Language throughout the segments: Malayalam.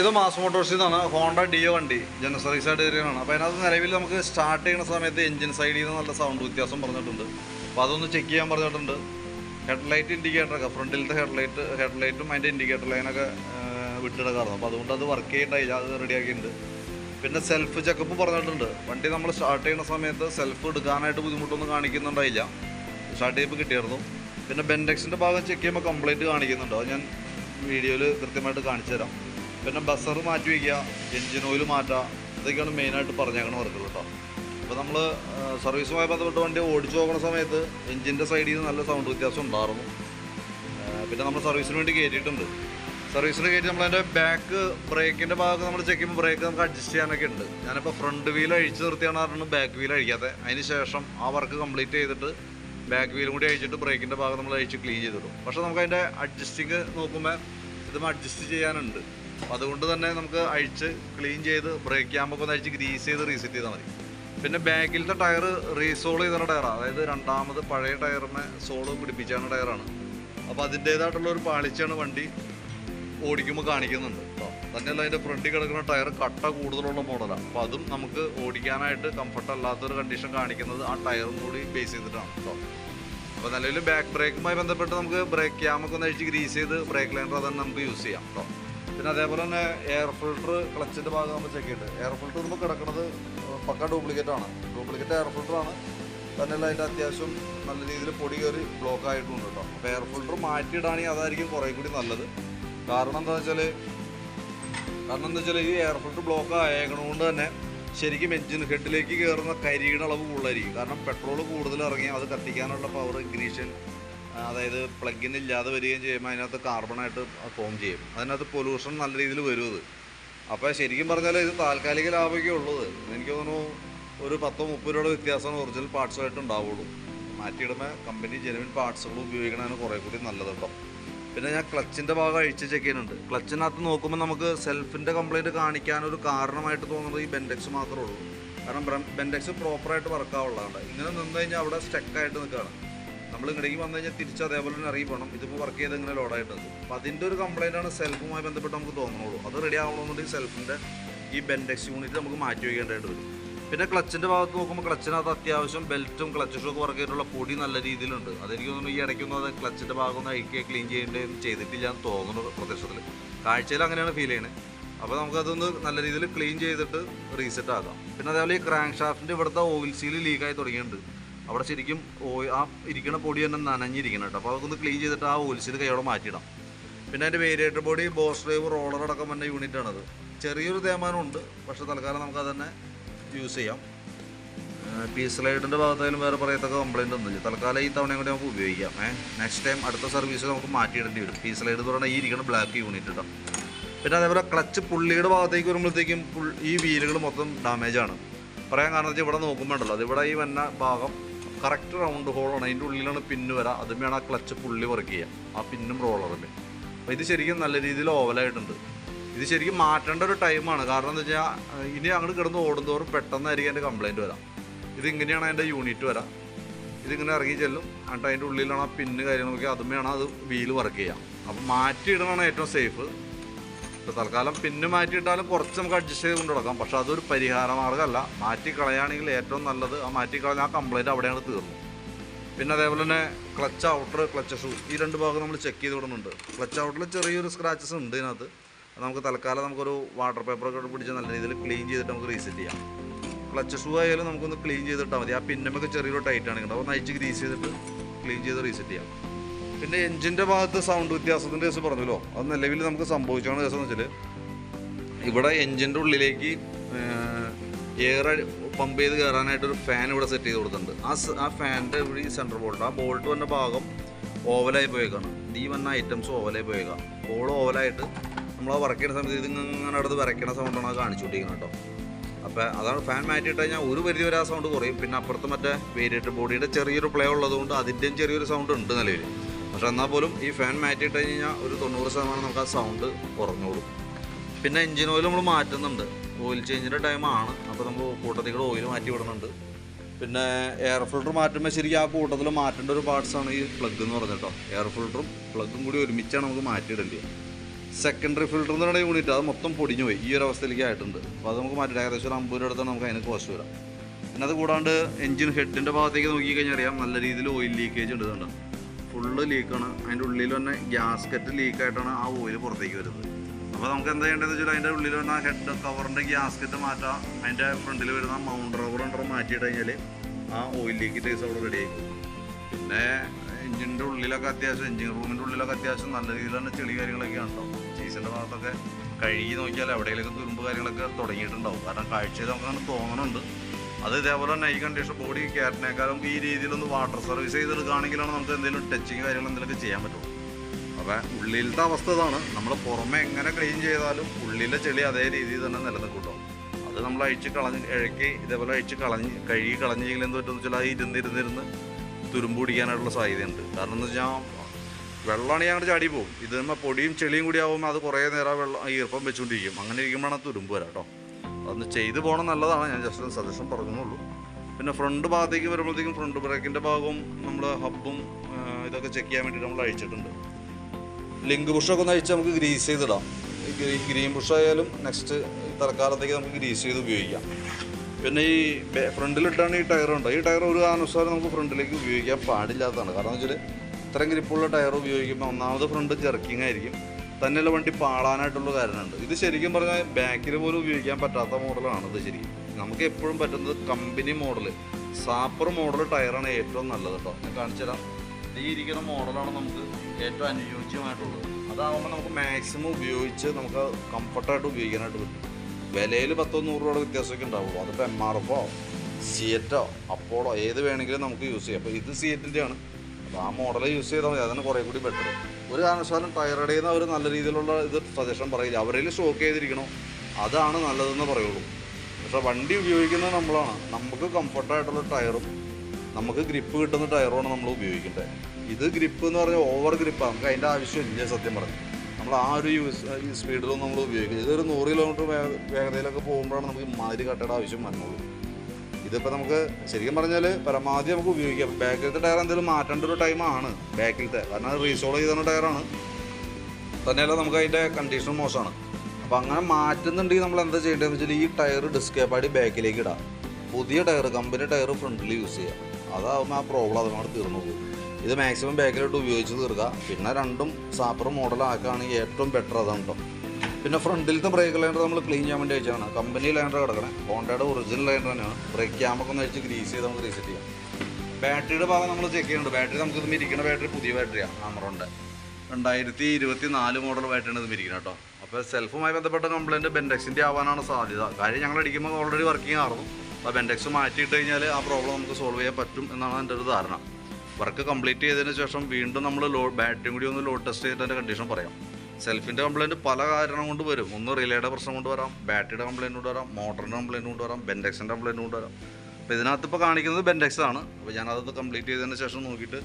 ഇത് മാസ് മോട്ടോഴ്സിൽ നിന്നാണ് ഹോണ്ട ഡിയോ വണ്ടി. ജനറൽ സർവീസ് ആയിട്ട് വരികയാണ് അപ്പോൾ അതിനകത്ത് നിലവിൽ നമുക്ക് സ്റ്റാർട്ട് ചെയ്യുന്ന സമയത്ത് എഞ്ചിൻ സൈഡിൽ നിന്ന് നല്ല സൗണ്ട് വ്യത്യാസം പറഞ്ഞിട്ടുണ്ട്. അപ്പോൾ അതൊന്ന് ചെക്ക് ചെയ്യാൻ പറഞ്ഞിട്ടുണ്ട്. ഹെഡ്ലൈറ്റ് ഇൻഡിക്കേറ്ററൊക്കെ ഫ്രണ്ടിലത്തെ ഹെഡ്ലൈറ്റ് ഹെഡ്ലൈറ്റും അതിന്റെ ഇൻഡിക്കേറ്റർ ലൈനൊക്കെ വിട്ടിടക്കാറുണ്ട് അപ്പോൾ അതുകൊണ്ട് അത് വർക്ക് ചെയ്യേണ്ടായില്ല അത് റെഡിയാക്കിയിട്ടുണ്ട് പിന്നെ സെൽഫ് ചെക്കപ്പ് പറഞ്ഞിട്ടുണ്ട്. വണ്ടി നമ്മൾ സ്റ്റാർട്ട് ചെയ്യുന്ന സമയത്ത് സെൽഫ് എടുക്കാനായിട്ട് ബുദ്ധിമുട്ടൊന്നും കാണിക്കുന്നുണ്ടായില്ല. സ്റ്റാർട്ട് ചെയ്യുമ്പോൾ കിട്ടിയായിരുന്നു. പിന്നെ ബെൻഡെക്സിന്റെ ഭാഗം ചെക്ക് ചെയ്യുമ്പോൾ കംപ്ലൈന്റ് കാണിക്കുന്നുണ്ട്. അത് ഞാൻ വീഡിയോയിൽ കൃത്യമായിട്ട് കാണിച്ചു തരാം പിന്നെ ബസർ മാറ്റി വയ്ക്കുക എൻജിൻ ഓയിൽ മാറ്റുക ഇതൊക്കെയാണ് മെയിനായിട്ട് പറഞ്ഞേക്കണ വർക്കുകൾ കേട്ടോ. അപ്പോൾ നമ്മൾ സർവീസുമായി ബന്ധപ്പെട്ട് വണ്ടി ഓടിച്ചു നോക്കുന്ന സമയത്ത് എൻജിന്റെ സൈഡിൽ നിന്ന് നല്ല സൗണ്ട് വ്യത്യാസം ഉണ്ടായിരുന്നു. പിന്നെ നമ്മൾ സർവീസിന് വേണ്ടി കയറ്റിയിട്ടുണ്ട് സർവീസിന് കയറ്റി നമ്മളതിന്റെ ബാക്ക് ബ്രേക്കിന്റെ ഭാഗം നമ്മൾ ചെക്ക് ചെയ്യുമ്പോൾ ബ്രേക്ക് നമുക്ക് അഡ്ജസ്റ്റ് ചെയ്യാനൊക്കെ ഉണ്ട്. ഞാനിപ്പോൾ ഫ്രണ്ട് വീൽ അഴിച്ച് നിർത്തിയാണ് പറഞ്ഞിട്ട് ബാക്ക് വീൽ അഴിക്കാത്തത് അതിന് ശേഷം ആ വർക്ക് കംപ്ലീറ്റ് ചെയ്തിട്ട് ബാക്ക് വീലും കൂടി അഴിച്ചിട്ട് ബ്രേക്കിന്റെ ഭാഗം നമ്മൾ അഴിച്ച് ക്ലീൻ ചെയ്തിടും. പക്ഷേ നമുക്ക് അതിന്റെ അഡ്ജസ്റ്റിങ് നോക്കുമ്പോൾ ഇതും അഡ്ജസ്റ്റ് ചെയ്യാനുണ്ട്. അപ്പോൾ അതുകൊണ്ട് തന്നെ നമുക്ക് അഴിച്ച് ക്ലീൻ ചെയ്ത് ബ്രേക്ക് ക്യാമ്പൊക്കെ ഒന്ന് അഴിച്ച് ഗ്രീസ് ചെയ്ത് റീസെറ്റ് ചെയ്താൽ മതി. പിന്നെ ബാക്കിലത്തെ ടയർ റീസോൾ ചെയ്ത ടയറാണ് അതായത് രണ്ടാമത് പഴയ ടയറിനെ സോൾ പിടിപ്പിച്ചാണ് ടയറാണ് അപ്പോൾ അതിന്റേതായിട്ടുള്ള ഒരു പാളിച്ചാണ് വണ്ടി ഓടിക്കുമ്പോൾ കാണിക്കുന്നുണ്ട് കേട്ടോ തന്നെയല്ല അതിന്റെ ഫ്രണ്ടിൽ കിടക്കുന്ന ടയർ കട്ട കൂടുതലുള്ള മോഡലാണ് അപ്പോൾ അതും നമുക്ക് ഓടിക്കാനായിട്ട് കംഫർട്ട് അല്ലാത്തൊരു കണ്ടീഷൻ കാണിക്കുന്നത് ആ ടയറും കൂടി ബേസ് ചെയ്തിട്ടാണ് കേട്ടോ അപ്പോൾ നിലവിൽ ബാക്ക് ബ്രേക്കുമായി ബന്ധപ്പെട്ട് നമുക്ക് ബ്രേക്ക് ക്യാമൊക്കെ ഒന്ന് അഴിച്ച് ഗ്രീസ് ചെയ്ത് ബ്രേക്ക് ലൈനർ തന്നെ നമുക്ക് യൂസ് ചെയ്യാം കേട്ടോ പിന്നെ അതേപോലെ തന്നെ എയർ ഫിൽട്ടർ ക്ലച്ചിന്റെ ഭാഗം നമ്മൾ ചെക്ക് ചെയ്തിട്ട് എയർ ഫിൽട്ടർ നമുക്ക് കിടക്കുന്നത് പക്ക ഡ്യൂപ്ലിക്കേറ്റ് ആണ്. ഡ്യൂപ്ലിക്കേറ്റ് എയർ ഫിൽട്ടറാണ് തന്നെയല്ല അതിന്റെ അത്യാവശ്യം നല്ല രീതിയിൽ പൊടി കയറി ബ്ലോക്ക് ആയിട്ടുണ്ട് കേട്ടോ. അപ്പോൾ എയർ ഫിൽട്ടർ മാറ്റിയിടാണെങ്കിൽ അതായിരിക്കും കുറേ കൂടി നല്ലത്. കാരണം എന്താണെന്ന് വെച്ചാൽ കാരണം എന്താ വെച്ചാൽ ഈ എയർ ഫിൽട്ടർ ബ്ലോക്ക് ആയതുകൊണ്ട് തന്നെ ശരിക്കും എഞ്ചിൻ ഹെഡിലേക്ക് കയറുന്ന കരിയുടെ അളവ് കൂടുതലായിരിക്കും. കാരണം പെട്രോൾ കൂടുതൽ ഇറങ്ങി അത് കത്തിക്കാനുള്ള പവർ ഇഗ്നീഷൻ അതായത് പ്ലഗിൻ ഇല്ലാതെ വരികയും ചെയ്യുമ്പോൾ അതിനകത്ത് കാർബണായിട്ട് ഫോം ചെയ്യും. അതിനകത്ത് പൊല്യൂഷൻ നല്ല രീതിയിൽ വരും അപ്പോൾ ശരിക്കും പറഞ്ഞാൽ ഇത് താൽക്കാലിക ലാഭമൊക്കെ ഉള്ളത് എനിക്ക് തോന്നുന്നു ഒരു പത്തോ മുപ്പത് രൂപയുടെ വ്യത്യാസമാണ് ഒറിജിനൽ പാർട്സുമായിട്ട് ഉണ്ടാവുള്ളൂ. മാറ്റിയിടുമ്പോൾ കമ്പനി ജെനുവിൻ പാർട്സുകൾ ഉപയോഗിക്കണതാണ് കുറേ കൂടി നല്ലത് കേട്ടോ. പിന്നെ ഞാൻ ക്ലച്ചിന്റെ ഭാഗം അഴിച്ച് ചെക്ക് ചെയ്യുന്നുണ്ട്. ക്ലച്ചിനകത്ത് നോക്കുമ്പോൾ നമുക്ക് സെൽഫിന്റെ കാണിക്കാൻ കാണിക്കാനൊരു കാരണമായിട്ട് തോന്നുന്നത് ഈ ബെൻഡെക്സ് മാത്രമേ ഉള്ളൂ. കാരണം ബെൻഡെക്സ് പ്രോപ്പറായിട്ട് വർക്കാവുള്ളതാണ് ഇങ്ങനെ നിന്ന് കഴിഞ്ഞാൽ അവിടെ സ്റ്റക്കായിട്ട് നിൽക്കുകയാണ്. നമ്മൾ ഇങ്ങടേക്ക് വന്നു കഴിഞ്ഞാൽ തിരിച്ച് അതേപോലെ തന്നെ അറിയിപ്പണം ഇതിപ്പോൾ വർക്ക് ചെയ്ത് ഇങ്ങനെ ലോഡായിട്ടത് അപ്പോൾ അതിന്റെ ഒരു കംപ്ലൈന്റ് ആണ് സെൽഫുമായി ബന്ധപ്പെട്ട് നമുക്ക് തോന്നുന്നുള്ളൂ അത് റെഡി ആവണമെന്നുണ്ടെങ്കിൽ സെൽഫിന്റെ ഈ ബെൻഡെക്സ് യൂണിറ്റ് നമുക്ക് മാറ്റി വയ്ക്കേണ്ടതായിട്ട് വരും. പിന്നെ ക്ലച്ചിന്റെ ഭാഗത്ത് നോക്കുമ്പോൾ ക്ലച്ചിനകത്ത് അത്യാവശ്യം ബെൽറ്റും ക്ലച്ച് ഷോക്ക് വർക്ക് ചെയ്തിട്ടുള്ള പൊടി നല്ല രീതിയിലുണ്ട്. അതെനിക്ക് തോന്നുന്നു ഈ ഇടയ്ക്കൊന്നും അത് ക്ലച്ചിന്റെ ഭാഗം ഒന്ന് അഴിക്കുക ക്ലീൻ ചെയ്യേണ്ടതും ചെയ്തിട്ടില്ല എന്ന് തോന്നുന്നു പ്രദേശത്തിൽ കാഴ്ചയിൽ അങ്ങനെയാണ് ഫീൽ ചെയ്യുന്നത് അപ്പോൾ നമുക്കതൊന്ന് നല്ല രീതിയിൽ ക്ലീൻ ചെയ്തിട്ട് റീസെറ്റ് ആക്കാം. പിന്നെ അതേപോലെ ഈ ക്രാങ്ക് ഷാഫ്റ്റിന്റെ ഇവിടുത്തെ ഓയിൽ സീൽ ലീക്കായി തുടങ്ങിയിട്ടുണ്ട്. അവിടെ ശരിക്കും ആ ഇരിക്കുന്ന പൊടി തന്നെ നനഞ്ഞിരിക്കണം കേട്ടോ. അപ്പോൾ അതൊക്കെ ഒന്ന് ക്ലീൻ ചെയ്തിട്ട് ആ സീൽ കൈയോടെ മാറ്റിയിടാം. പിന്നെ അതിന്റെ variator body boss drive roller അടക്കം വന്ന യൂണിറ്റാണത് ചെറിയൊരു തേമാനമുണ്ട് പക്ഷേ തൽക്കാലം നമുക്കത് തന്നെ യൂസ് ചെയ്യാം. പി സ്ലൈഡിന്റെ ഭാഗത്തായാലും വേറെ പറയത്തക്ക ഒന്നും ഒന്നുമില്ല തൽക്കാലം ഈ തവണയും കൂടി നമുക്ക് ഉപയോഗിക്കാം ഏഹ് നെക്സ്റ്റ് ടൈം അടുത്ത സർവീസ് നമുക്ക് മാറ്റിയിടേണ്ടി വരും. പി സ്ലൈഡ് എന്ന് പറഞ്ഞാൽ ഈ ഇരിക്കുന്ന ബ്ലാക്ക് യൂണിറ്റ് കേട്ടോ പിന്നെ അതേപോലെ ക്ലച്ച് പുള്ളിയുടെ ഭാഗത്തേക്ക് വരുമ്പോഴത്തേക്കും ഈ വീലുകൾ മൊത്തം ഡാമേജാണ് പറയാൻ കാരണം വെച്ചാൽ ഇവിടെ നോക്കുമ്പോൾ ഉണ്ടല്ലോ അത് ഇവിടെ ഈ വന്ന ഭാഗം കറക്റ്റ് റൗണ്ട് ഹോളാണ്. അതിന്റെ ഉള്ളിലാണ് പിന്ന് വരാം. അതുമേയാണ് ആ ക്ലച്ച് പുള്ളി വർക്ക് ചെയ്യുക ആ പിന്നും റോളറും അപ്പോൾ ഇത് ശരിക്കും നല്ല രീതിയിൽ ഓവലായിട്ടുണ്ട് ഇത് ശരിക്കും മാറ്റേണ്ട ഒരു ടൈമാണ് കാരണം എന്താ വെച്ചാൽ ഇനി അങ്ങോട്ട് കിടന്ന് ഓടുന്തോറും പെട്ടെന്നായിരിക്കും എന്റെ കംപ്ലയിന്റ് വരാം. ഇതിങ്ങനെയാണ് എന്റെ യൂണിറ്റ് വരാം. ഇതിങ്ങനെ ഇറങ്ങി ചെല്ലും. എന്നിട്ട് അതിന്റെ ഉള്ളിലാണ് ആ പിന്ന് കാര്യങ്ങളൊക്കെ. അതുമേയാണ് അത് വീൽ വർക്ക് ചെയ്യാം. അപ്പോൾ മാറ്റി ഇടണമാണ് ഏറ്റവും സേഫ് ഇപ്പോൾ തൽക്കാലം പിന്ന് മാറ്റിയിട്ടാലും കുറച്ച് നമുക്ക് അഡ്ജസ്റ്റ് ചെയ്ത് കൊണ്ട് നടക്കാം. പക്ഷെ അതൊരു പരിഹാര മാർഗമല്ല മാറ്റി കളയുകയാണെങ്കിൽ ഏറ്റവും നല്ലത് ആ മാറ്റി കളഞ്ഞ ആ കംപ്ലൈന്റ് അവിടെയാണ് തീർന്നു പിന്നെ അതേപോലെ തന്നെ ക്ലച്ച് ഔട്ടർ ക്ലച്ച് ഷൂ ഈ രണ്ട് ഭാഗം നമ്മൾ ചെക്ക് ചെയ്ത് വിടുന്നുണ്ട്. ക്ലച്ച് ഔട്ടറിൽ ചെറിയൊരു സ്ക്രാച്ചസ് ഉണ്ട് ഇതിനകത്ത്. നമുക്ക് തൽക്കാലം നമുക്കൊരു വാട്ടർ പേപ്പറൊക്കെ പിടിച്ച് നല്ല രീതിയിൽ ക്ലീൻ ചെയ്തിട്ട് നമുക്ക് റീസെറ്റ് ചെയ്യാം. ക്ലച്ച് ഷൂ ആയാലും നമുക്കൊന്ന് ക്ലീൻ ചെയ്തിട്ടാൽ മതി. ആ പിന്നമൊക്കെ ചെറിയൊരു ടൈറ്റ് ആണ്. അപ്പോൾ നയിച്ച് ഗ്രീസ് ചെയ്തിട്ട് ക്ലീൻ ചെയ്ത് റീസെറ്റ് ചെയ്യാം. പിന്നെ എഞ്ചിന്റെ ഭാഗത്ത് സൗണ്ട് വ്യത്യാസത്തിന്റെ കേസ് പറഞ്ഞല്ലോ. അത് നിലവിൽ നമുക്ക് സംഭവിച്ചാണ് കേസ് എന്ന് വെച്ചാൽ ഇവിടെ എഞ്ചിന്റെ ഉള്ളിലേക്ക് എയർ പമ്പ് ചെയ്ത് കയറാനായിട്ടൊരു ഫാൻ ഇവിടെ സെറ്റ് ചെയ്ത് കൊടുത്തിട്ടുണ്ട്. ആ ആ ഫാനിന്റെ ഇവിടെ ഈ സെന്റർ ബോൾട്ട് ആ ബോൾട്ട് വന്ന ഭാഗം ഓവലായി പോയേക്കാണ്. ഈ വന്ന ഐറ്റംസ് ഓവലായി പോയേക്കാം. ബോൾ ഓവലായിട്ട് നമ്മൾ ആ വർക്ക് ചെയ്യുന്ന സമയത്ത് ഇതിങ്ങനെ അടുത്ത് വരയ്ക്കണ സൗണ്ടാണ് അത് കാണിച്ചുകൊണ്ടിരിക്കുന്നത് കേട്ടോ. അപ്പോൾ അതാണ് ഫാൻ മാറ്റിയിട്ട് കഴിഞ്ഞാൽ ഒരു പരിധി വരെ ആ സൗണ്ട് കുറയും. പിന്നെ അപ്പുറത്ത് മറ്റേ വേരിയേറ്റർ ബോഡിയുടെ ചെറിയൊരു പ്ലേ ഉള്ളതുകൊണ്ട് അതിന്റെയും ചെറിയൊരു സൗണ്ട് ഉണ്ട് നിലവിൽ പക്ഷെ എന്നാൽ പോലും ഈ ഫാൻ മാറ്റിയിട്ട് കഴിഞ്ഞാൽ ഒരു തൊണ്ണൂറ് ശതമാനം നമുക്ക് ആ സൗണ്ട് കുറഞ്ഞോളും. പിന്നെ എഞ്ചിൻ ഓയിൽ നമ്മൾ മാറ്റുന്നുണ്ട്. ഓയിൽ ചേഞ്ചിന്റെ ടൈമാണ് അപ്പോൾ നമ്മൾ കൂട്ടത്തിൽ കൂടെ ഓയിൽ മാറ്റി വിടുന്നുണ്ട്. പിന്നെ എയർ ഫിൽട്ടർ മാറ്റുമ്പോൾ ശരിക്കും ആ കൂട്ടത്തിൽ മാറ്റേണ്ട ഒരു പാർട്സാണ് ഈ പ്ലഗ് എന്ന് പറഞ്ഞിട്ടോ എയർ ഫിൽട്ടറും പ്ലഗും കൂടി ഒരുമിച്ചാണ് നമുക്ക് മാറ്റിയിടേണ്ടത് സെക്കൻഡറി ഫിൽട്ടർ എന്ന് പറയുന്ന യൂണിറ്റ് അത് മൊത്തം പൊടിഞ്ഞു പോയി. ഈ ഒരു അവസ്ഥയിലേക്ക് ആയിട്ടുണ്ട്. അപ്പോൾ അത് നമുക്ക് മാറ്റി ഏകദേശം ഒരു അമ്പത് എടുത്താൽ നമുക്ക് അതിന് കോസ്റ്റ് വരാം പിന്നെ അത് കൂടാണ്ട് എഞ്ചിൻ ഹെഡിന്റെ ഭാഗത്തേക്ക് നോക്കിക്കഴിഞ്ഞാൽ അറിയാം നല്ല രീതിയിൽ ഓയിൽ ലീക്കേജ് ഉണ്ട് കണ്ടോ. ഫുള്ള് ലീക്കാണ് അതിന്റെ ഉള്ളിൽ തന്നെ ഗ്യാസ്കറ്റ് ലീക്കായിട്ടാണ് ആ ഓയിൽ പുറത്തേക്ക് വരുന്നത്. അപ്പോൾ നമുക്ക് എന്താ ചെയ്യേണ്ടതെന്ന് വെച്ചാൽ അതിന്റെ ഉള്ളിൽ വന്ന ഹെഡ് കവറിന്റെ ഗ്യാസ്കറ്റ് മാറ്റാം. അതിന്റെ ഫ്രണ്ടിൽ വരുന്ന മൗണ്ട് റബ്ബർ ഉണ്ടോ മാറ്റിയിട്ട് കഴിഞ്ഞാൽ ആ ഓയിൽ ലീക്ക് ടേസ് അവിടെ റെഡി പിന്നെ എഞ്ചിന്റെ ഉള്ളിലൊക്കെ അത്യാവശ്യം എഞ്ചിൻ റൂമിന്റെ ഉള്ളിലൊക്കെ അത്യാവശ്യം നല്ല രീതിയിൽ തന്നെ ചെളി കാര്യങ്ങളൊക്കെ ഉണ്ടാവും. ചീസിന്റെ ഭാഗത്തൊക്കെ കഴുകി നോക്കിയാൽ എവിടെയെങ്കിലും തുരുമ്പ് കാര്യങ്ങളൊക്കെ തുടങ്ങിയിട്ടുണ്ടാവും. കാരണം കാഴ്ചയിൽ നമുക്കങ്ങനെ തോന്നുന്നുണ്ട് അത് ഇതേപോലെ തന്നെ ഈ കണ്ടീഷൻ ബോഡി കയറ്റിനേക്കാളും ഈ രീതിയിലൊന്ന് വാട്ടർ സർവീസ് ചെയ്തെടുക്കുകയാണെങ്കിലാണ് നമുക്ക് എന്തെങ്കിലും ടച്ചിങ് കാര്യങ്ങൾ എന്തെങ്കിലുമൊക്കെ ചെയ്യാൻ പറ്റുള്ളൂ. അപ്പോൾ ഉള്ളിലത്തെ അവസ്ഥ ഇതാണ്. നമ്മൾ പുറമെ എങ്ങനെ ക്ലീൻ ചെയ്താലും ഉള്ളിലെ ചെളി അതേ രീതിയിൽ തന്നെ നിലനിൽക്കൂട്ടോ. അത് നമ്മൾ അഴിച്ച് കളഞ്ഞ് ഇഴക്കി ഇതേപോലെ അഴിച്ച് കളഞ്ഞ് കഴുകി കളഞ്ഞെങ്കിൽ എന്ത് പറ്റുമെന്ന് വെച്ചാൽ അത് ഇരുന്നിരുന്നിരുന്ന് തുരുമ്പ് പിടിക്കാനായിട്ടുള്ള സാധ്യതയുണ്ട്. കാരണം എന്ന് വെച്ചാൽ വെള്ളമാണെങ്കിൽ അങ്ങോട്ട് ചാടി പോകും. ഇത് നമ്മൾ പൊടിയും ചെളിയും കൂടി ആകുമ്പോൾ അത് കുറേ നേരം വെള്ളം ഈർപ്പം വെച്ചുകൊണ്ടിരിക്കും അങ്ങനെ ഇരിക്കുമ്പോഴാണ് തുരുമ്പ് വരാം കേട്ടോ അതൊന്ന് ചെയ്തു പോകണം നല്ലതാണ്. ഞാൻ ജസ്റ്റ് സജഷൻ പറഞ്ഞുള്ളൂ. പിന്നെ ഫ്രണ്ട് ഭാഗത്തേക്ക് വരുമ്പോഴത്തേക്കും ഫ്രണ്ട് ബ്രേക്കിന്റെ ഭാഗവും നമ്മൾ ഹബ്ബും ഇതൊക്കെ ചെക്ക് ചെയ്യാൻ വേണ്ടിയിട്ട് നമ്മൾ അഴിച്ചിട്ടുണ്ട് ലിങ്ക് ബുഷൊക്കെ ഒന്ന് അഴിച്ച് നമുക്ക് ഗ്രീസ് ചെയ്തിടാം. ഗ്രീൻ ബുഷ് നെക്സ്റ്റ് തൽക്കാലത്തേക്ക് നമുക്ക് ഗ്രീസ് ചെയ്ത് ഉപയോഗിക്കാം. പിന്നെ ഈ ഫ്രണ്ടിലിട്ടാണ് ഈ ടയർ ഉണ്ട്. ഈ ടയർ ഒരു കാരണവശാലും നമുക്ക് ഫ്രണ്ടിലേക്ക് ഉപയോഗിക്കാൻ പാടില്ലാത്തതാണ്. കാരണം വെച്ചാൽ ഇത്രയും ഗ്രിപ്പുള്ള ടയർ ഉപയോഗിക്കുമ്പോൾ ഒന്നാമത് ഫ്രണ്ട് ജർക്കിംഗ് ആയിരിക്കും. തന്നെയുള്ള വണ്ടി പാളാനായിട്ടുള്ള കാരണമുണ്ട്. ഇത് ശരിക്കും പറഞ്ഞാൽ ബാക്കിൽ പോലും ഉപയോഗിക്കാൻ പറ്റാത്ത മോഡലാണ് ഇത് ശരിക്കും. നമുക്ക് എപ്പോഴും പറ്റുന്നത് കമ്പനി മോഡൽ സാപ്പർ മോഡൽ ടയറാണ് ഏറ്റവും നല്ലത് കേട്ടോ ഞാൻ കാണിച്ചു തരാം. ഈ ഇരിക്കുന്ന മോഡലാണ് നമുക്ക് ഏറ്റവും അനുയോജ്യമായിട്ടുള്ളത്. അതാകുമ്പോൾ നമുക്ക് മാക്സിമം ഉപയോഗിച്ച് നമുക്ക് കംഫർട്ടായിട്ട് ഉപയോഗിക്കാനായിട്ട് പറ്റും. വിലയിൽ പത്തോ നൂറ് രൂപയുടെ വ്യത്യാസമൊക്കെ ഉണ്ടാവുള്ളൂ. അതിപ്പോൾ എം ആർ എഫോ സിയറ്റോ അപ്പോളോ ഏത് വേണമെങ്കിലും നമുക്ക് യൂസ് ചെയ്യാം. അപ്പോൾ ഇത് സിയറ്റിന്റെയാണ് അപ്പോൾ ആ മോഡൽ യൂസ് ചെയ്താൽ മതി. അതിന് കുറേ കൂടി ബെറ്റർ ഒരു കാരണവശാലും ടയറടയിൽ നിന്ന് അവർ നല്ല രീതിയിലുള്ള ഇത് സജഷൻ പറയില്ല. അവരിൽ സ്റ്റോക്ക് ചെയ്തിരിക്കണോ. അതാണ് നല്ലതെന്ന് പറയുള്ളൂ. പക്ഷേ വണ്ടി ഉപയോഗിക്കുന്നത് നമ്മളാണ്. നമുക്ക് കംഫർട്ടായിട്ടുള്ള ടയറും നമുക്ക് ഗ്രിപ്പ് കിട്ടുന്ന ടയറുമാണ് നമ്മൾ ഉപയോഗിക്കേണ്ടത് ഇത് ഗ്രിപ്പ് എന്ന് പറഞ്ഞാൽ ഓവർ ഗ്രിപ്പാണ് നമുക്ക് അതിന്റെ ആവശ്യമില്ല സത്യം പറഞ്ഞു. നമ്മൾ ആ ഒരു യൂസ് സ്പീഡിലൊന്നും നമ്മൾ ഉപയോഗിക്കുന്നത് ഇതൊരു നൂറ് കിലോമീറ്റർ വേഗ വേഗതയിലൊക്കെ പോകുമ്പോഴാണ് നമുക്ക് മാതിരി കട്ടയുടെ ആവശ്യം വരുന്നുള്ളൂ ഇതിപ്പോൾ നമുക്ക് ശരിക്കും പറഞ്ഞാൽ പരമാവധി നമുക്ക് ഉപയോഗിക്കാം. ബാക്കിലത്തെ ടയർ എന്തെങ്കിലും മാറ്റേണ്ട ഒരു ടൈമാണ് ബാക്കിലത്തെ. കാരണം അത് റീസോൾ ചെയ്ത ടയറാണ് തന്നെയല്ല നമുക്ക് അതിന്റെ കണ്ടീഷൻ മോശമാണ്. അപ്പോൾ അങ്ങനെ മാറ്റുന്നുണ്ടെങ്കിൽ നമ്മൾ എന്താ ചെയ്യേണ്ടതെന്ന് വെച്ചാൽ ഈ ടയർ ഡിസ്കേപ്പായിട്ട് ബാക്കിലേക്ക് ഇടാം. പുതിയ ടയർ കമ്പനി ടയർ ഫ്രണ്ടിൽ യൂസ് ചെയ്യാം. അതാവുമ്പോൾ ആ പ്രോബ്ലം അതുകൊണ്ട് തീർന്നു പോകും. ഇത് മാക്സിമം ബാക്കിലോട്ട് ഉപയോഗിച്ച് തീർക്കുക പിന്നെ രണ്ടും സാപ്പർ മോഡലാക്കുകയാണെങ്കിൽ ഏറ്റവും ബെറ്റർ അതാണ് കേട്ടോ പിന്നെ ഫ്രണ്ടിലത്തെ ബ്രേക്ക് ലൈനർ നമ്മൾ ക്ലീൻ ചെയ്യാൻ വേണ്ടി വെച്ചാണ് കമ്പനി ലൈനർ കിടക്കണേ. ഹോണ്ടയുടെ ഒറിജിനൽ ലൈനർ തന്നെയാണ്. ബ്രേക്ക് ക്യാമൊക്കെ ഒന്ന് വെച്ച് ഗ്രീസ് ചെയ്ത് നമുക്ക് റീസെറ്റ് ചെയ്യാം. ബാറ്ററിയുടെ ഭാഗം നമ്മൾ ചെക്ക് ചെയ്യുന്നുണ്ട്. ബാറ്ററി നമുക്ക് ഇരിക്കുന്ന ബാറ്ററി പുതിയ ബാറ്ററിയാണ് ആമറോന്റെ രണ്ടായിരത്തി ഇരുപത്തി നാല് മോഡൽ ബാറ്ററിയാണ് ഇതും ഇരിക്കുന്നത് കേട്ടോ. അപ്പോൾ സെൽഫുമായി ബന്ധപ്പെട്ട കംപ്ലയിന്റ് ബെൻഡെക്സിന്റെ ആവാനാണ് സാധ്യത. കാര്യം ഞങ്ങൾ അടിക്കുമ്പോൾ ഓൾറെഡി വർക്കിംഗ് ആയിരുന്നു. അപ്പോൾ ബെൻഡെക്സ് മാറ്റിയിട്ട് കഴിഞ്ഞാൽ ആ പ്രോബ്ലം നമുക്ക് സോൾവ് ചെയ്യാൻ പറ്റും എന്നാണ് എന്റെ ഒരു ധാരണ. വർക്ക് കംപ്ലീറ്റ് ചെയ്തതിന് ശേഷം വീണ്ടും നമ്മൾ ലോ ബാറ്ററിയും കൂടി ഒന്ന് ലോഡ് ടെസ്റ്റ് ചെയ്തിട്ട് അതിന്റെ കണ്ടീഷൻ പറയാം. സെൽഫിന്റെ കംപ്ലയിന്റ് പല കാരണം കൊണ്ട് വരും. ഒന്ന് റിലേയുടെ പ്രശ്നം കൊണ്ട് വരാം ബാറ്ററിയുടെ കംപ്ലയിന്റ് കൊണ്ട് വരാം മോട്ടറിന്റെ കംപ്ലയിന്റ് കൊണ്ട് വരാം ബെൻഡെക്സിന്റെ കംപ്ലയിന്റ് കൊണ്ട് വരാം. അപ്പോൾ ഇതിനകത്ത് ഇപ്പോൾ കാണിക്കുന്നത് ബെൻഡെക്സ് ആണ്. അപ്പോൾ ഞാനത് കംപ്ലീറ്റ് ചെയ്തതിന് ശേഷം നോക്കിയിട്ട്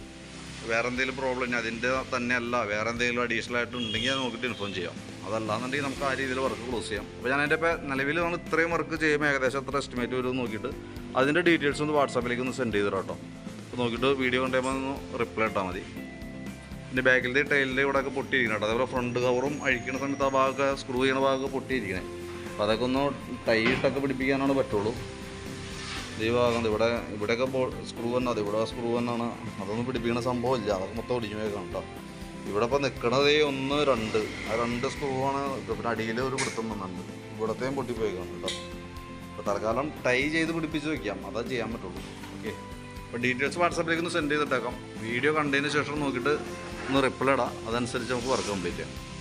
വേറെ എന്തെങ്കിലും പ്രോബ്ലം ഇനി അതിന്റെ തന്നെയല്ല വേറെ എന്തെങ്കിലും അഡീഷണൽ ആയിട്ട് ഉണ്ടെങ്കിൽ അത് നോക്കിയിട്ട് ഇൻഫോം ചെയ്യാം. അതല്ലാന്നുണ്ടെങ്കിൽ നമുക്ക് ആ രീതിയിൽ വർക്ക് ക്ലോസ് ചെയ്യാം. അപ്പോൾ ഞാൻ എന്റെ ഇപ്പോൾ നിലവിൽ നമ്മൾ ഇത്രയും വർക്ക് ചെയ്യുമ്പോൾ ഏകദേശം എത്ര എസ്റ്റിമേറ്റ് വരും നോക്കിയിട്ട് അതിന്റെ ഡീറ്റെയിൽസ് ഒന്ന് വാട്സാപ്പിലേക്ക് ഒന്ന് സെൻഡ് ചെയ്തിട്ടോ അപ്പോൾ നോക്കിയിട്ട് വീഡിയോ കണ്ടുമ്പോൾ ഒന്ന് റിപ്ലൈ ഇട്ടാൽ മതി. പിന്നെ ബാക്കിലത്തെ ടൈലിന്റെ ഇവിടെ ഒക്കെ പൊട്ടിയിരിക്കണം കേട്ടോ. അതേപോലെ ഫ്രണ്ട് കവറും അഴിക്കുന്ന സമയത്ത് ആ ഭാഗമൊക്കെ സ്ക്രൂ ചെയ്യുന്ന ഭാഗമൊക്കെ പൊട്ടിയിരിക്കണേ. അപ്പോൾ അതൊക്കെ ഒന്ന് ടൈറ്റൊക്കെ പിടിപ്പിക്കാനാണ് പറ്റുള്ളൂ. ഈ ഭാഗം ഇവിടെ ഇവിടെയൊക്കെ സ്ക്രൂ തന്നെ അത് ഇവിടെ സ്ക്രൂ തന്നെയാണ്. അതൊന്നും പിടിപ്പിക്കുന്ന സംഭവമില്ല. അതൊക്കെ മൊത്തം ഒടിഞ്ഞു വേഗം കേട്ടോ. ഇവിടെ ഇപ്പോൾ നിൽക്കണത് ഒന്ന് രണ്ട്. ആ രണ്ട് സ്ക്രൂ ആണ് പിന്നെ അടിയിൽ ഒരു പിടുത്തം വന്നുണ്ട് ഇവിടത്തെയും പൊട്ടിപ്പോയിക്കണം കേട്ടോ. അപ്പോൾ തൽക്കാലം ടൈ ചെയ്ത് പിടിപ്പിച്ച് വയ്ക്കാം അതാ ചെയ്യാൻ പറ്റുള്ളൂ. ഓക്കെ അപ്പോൾ ഡീറ്റെയിൽസ് വാട്സാപ്പിലേക്ക് ഒന്ന് സെൻഡ് ചെയ്തിട്ടേക്കാം. വീഡിയോ കണ്ടതിന് ശേഷം നോക്കിയിട്ട് ഒന്ന് റിപ്ലൈ ഇടാം. അതനുസരിച്ച് നമുക്ക് വർക്ക് കംപ്ലീറ്റ് ചെയ്യാം.